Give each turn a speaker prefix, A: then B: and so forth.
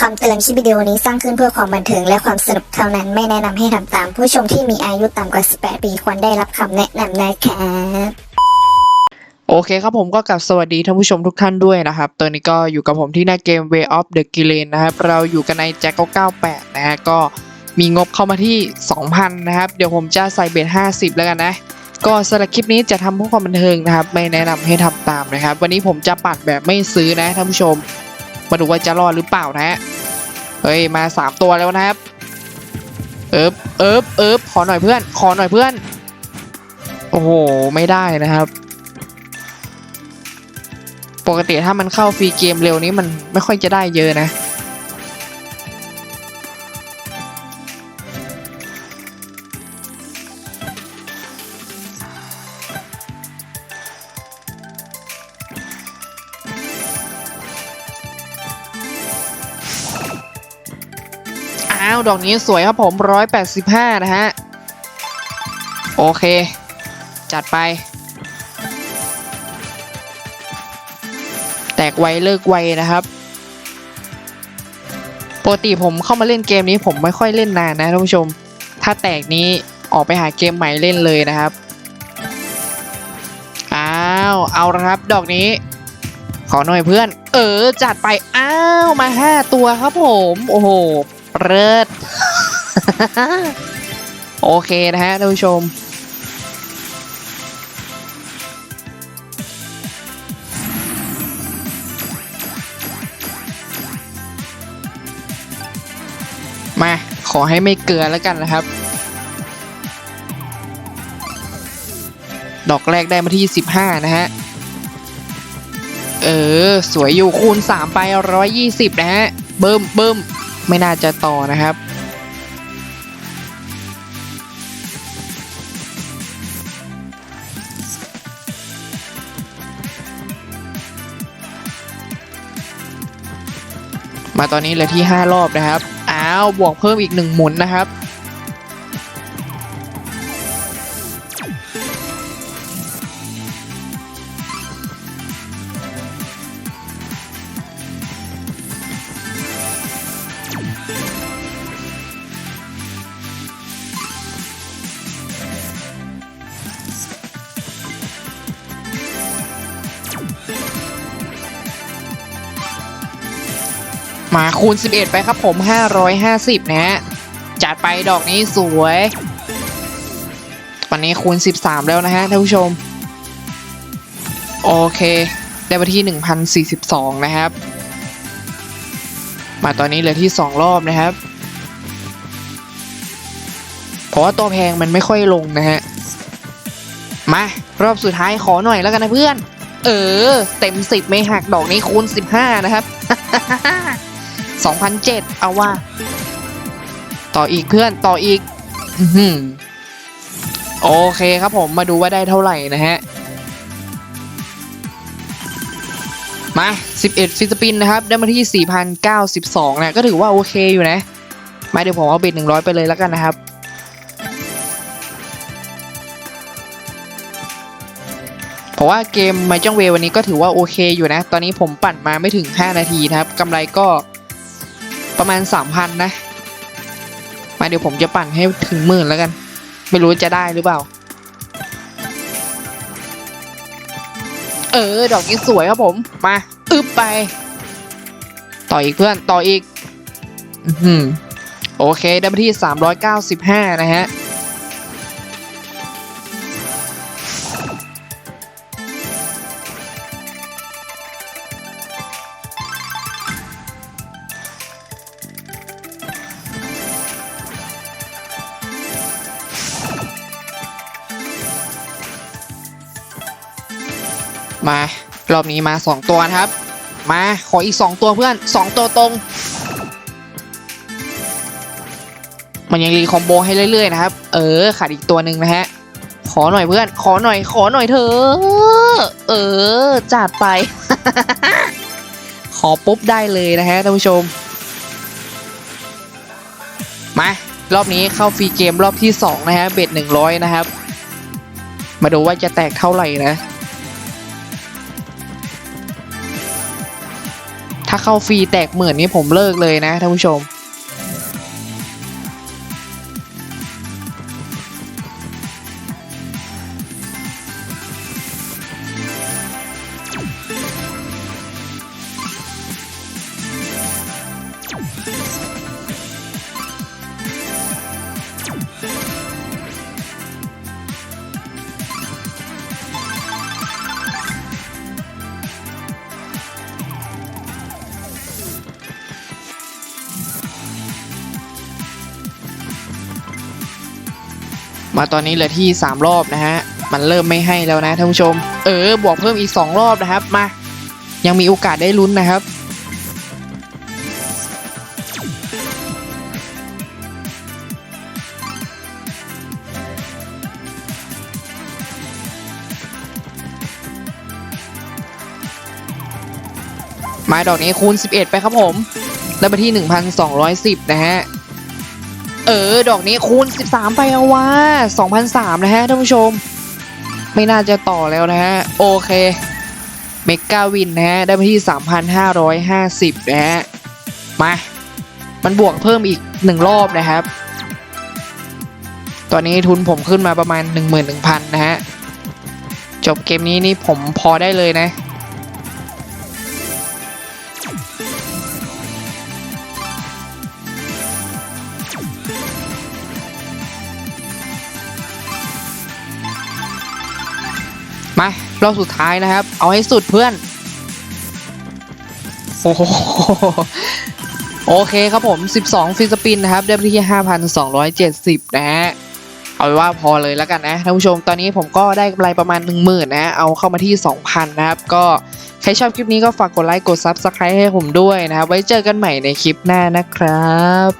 A: คำเตือนคลิปวิดีโอนี้สร้างขึ้นเพื่อความบันเทิงและความสนุกเท่านั้นไม่แนะนำให้ทำตาม ผู้ชมที่มีอายุต่ำกว่า 18 ปีควรได้รับคำแนะนำนะครับ
B: โอเคครับผมก็กลับสวัสดีท่านผู้ชมทุกท่านด้วยนะครับตอนนี้ก็อยู่กับผมที่หน้าเกม Way of the g i l e n นะครับ เราอยู่กันในแจ็ค98นะฮะก็มีงบเข้ามาที่ 2,000 นะครับ เดี๋ยวผมจะใส่เบส50 แล้วกันนะ ก็สำหรับคลิปนี้จะทำเพื่อความบันเทิงนะครับ ไม่แนะนำให้ทำตามนะครับ วันนี้ผมจะปัดแบบไม่ซื้อนะท่านผู้ชม มาดูว่าจะรอดหรือเปล่านะฮะเฮ้ยมา3ตัวแล้วนะครับเอิบเอิบเอิบขอหน่อยเพื่อน ขอหน่อยเพื่อน โอ้โห ไม่ได้นะครับ ปกติถ้ามันเข้าฟรีเกมเร็วนี้มันไม่ค่อยจะได้เยอะนะ ดอกนี้สวยครับผม185นะฮะ โอเค จัดไป แตกไวเลิกไวนะครับปกติผมเข้ามาเล่นเกมนี้ผมไม่ค่อยเล่นนานนะท่านผู้ชม ถ้าแตกนี้ออกไปหาเกมใหม่เล่นเลยนะครับ อ้าว เอาละครับ ดอกนี้ ขอหน่อยเพื่อน เออ จัดไป อ้าว มาห้าตัวครับผม โอ้โห เลิศโอเคนะฮะท่านผู้ชม มาขอให้ไม่เกลือแล้วกันนะครับ ดอกแรกได้มาที่ 15 นะฮะ เออ สวยอยู่คูณ 3 ไป 120 นะฮะ เบิ่มเบิ่ม ไม่น่าจะต่อนะครับ มาตอนนี้เหลือที่ 5 รอบนะครับ อ้าว บวกเพิ่มอีก 1 หมุนนะครับ มาคูณ 11 ไปครับผม 550 นะฮะจัดไปดอกนี้สวย ตอนนี้คูณ 13 แล้วนะฮะท่านผู้ชม โอเค ได้มาที่ 1042 นะครับ มาตอนนี้เหลือที่ 2 รอบนะครับ เพราะว่าตัวแพงมันไม่ค่อยลงนะฮะ มารอบสุดท้ายขอหน่อยแล้วกันนะเพื่อน เออ เต็ม 10 ไม่หักดอกนี้คูณ 15 นะครับ 2007 เอาว่า ต่ออีกเพื่อนต่ออีกอื้อหือโอเคครับผมมาดูว่าได้เท่าไหร่นะฮะ มา 11ฟิสปินนะครับ ได้มาที่ 4,092นะก็ถือว่าโอเคอยู่นะ มาเดี๋ยวผมเอาเบ็ด100 ไปเลยแล้วกันนะครับเพราะว่าเกมไมจังเววันนี้ก็ถือว่าโอเคอยู่นะ ตอนนี้ผมปั่นมาไม่ถึง 5 นาทีนะครับ กำไรก็ ประมาณ3,000นะมาเดี๋ยวผมจะปั่นให้ถึงหมื่นแล้วกัน ไม่รู้จะได้หรือเปล่า เออ ดอกนี้สวยครับผม มาอึบไป ต่ออีกเพื่อนต่ออีก อือหือโอเค ได้มาที่ 395 นะฮะ มารอบนี้มา 2 ตัวนะครับ มาขออีก 2 ตัวเพื่อน 2 ตัวตรง มันยังรีคอมโบให้เรื่อยๆนะครับ เออขาดอีกตัวหนึ่งนะฮะ ขอหน่อยเพื่อน ขอหน่อยขอหน่อยเถอเออจัดไป ขอปุ๊บได้เลยนะฮะท่านผู้ชม มารอบนี้เข้าฟรีเกมรอบที่ 2 นะฮะเบ็ด100 นะครับ มาดูว่าจะแตกเท่าไหร่นะ ถ้าเข้าฟรีแตกหมื่นนี้ผมเลิกเลยนะท่านผู้ชม มาตอนนี้เหลือที่ 3 รอบนะฮะ มันเริ่มไม่ให้แล้วนะท่านผู้ชม เออ บวกเพิ่มอีก 2 รอบนะครับ มา ยังมีโอกาสได้ลุ้นนะครับ ไม้ดอกนี้คูณ 11 ไปครับผมแล้ไปที่ 1,210 นะฮะ เออ ดอกนี้คูณ 13 ไปเอาว่า2,003 นะฮะท่านผู้ชม ไม่น่าจะต่อแล้วนะฮะ โอเค เมกาวินนะฮะ ได้ไปที่ 3,550 นะฮะ มา มันบวกเพิ่มอีก 1 รอบนะครับ ตอนนี้ทุนผมขึ้นมาประมาณ 11,000 นะฮะ จบเกมนี้นี่ผมพอได้เลยนะ มารอบสุดท้ายนะครับ เอาให้สุดเพื่อน โอ้โหโอเคครับผม 12 ฟิสปินนะครับ ได้ไปที่ 5,270 นะฮะ เอาไว้ว่าพอเลยแล้วกันนะท่านผู้ชม ตอนนี้ผมก็ได้กำไรประมาณ 10,000 นะ เอาเข้ามาที่ 2,000 นะครับ ก็ใครชอบคลิปนี้ก็ฝากกดไลค์ กด Subscribe ให้ผมด้วยนะครับ ไว้เจอกันใหม่ในคลิปหน้านะครับ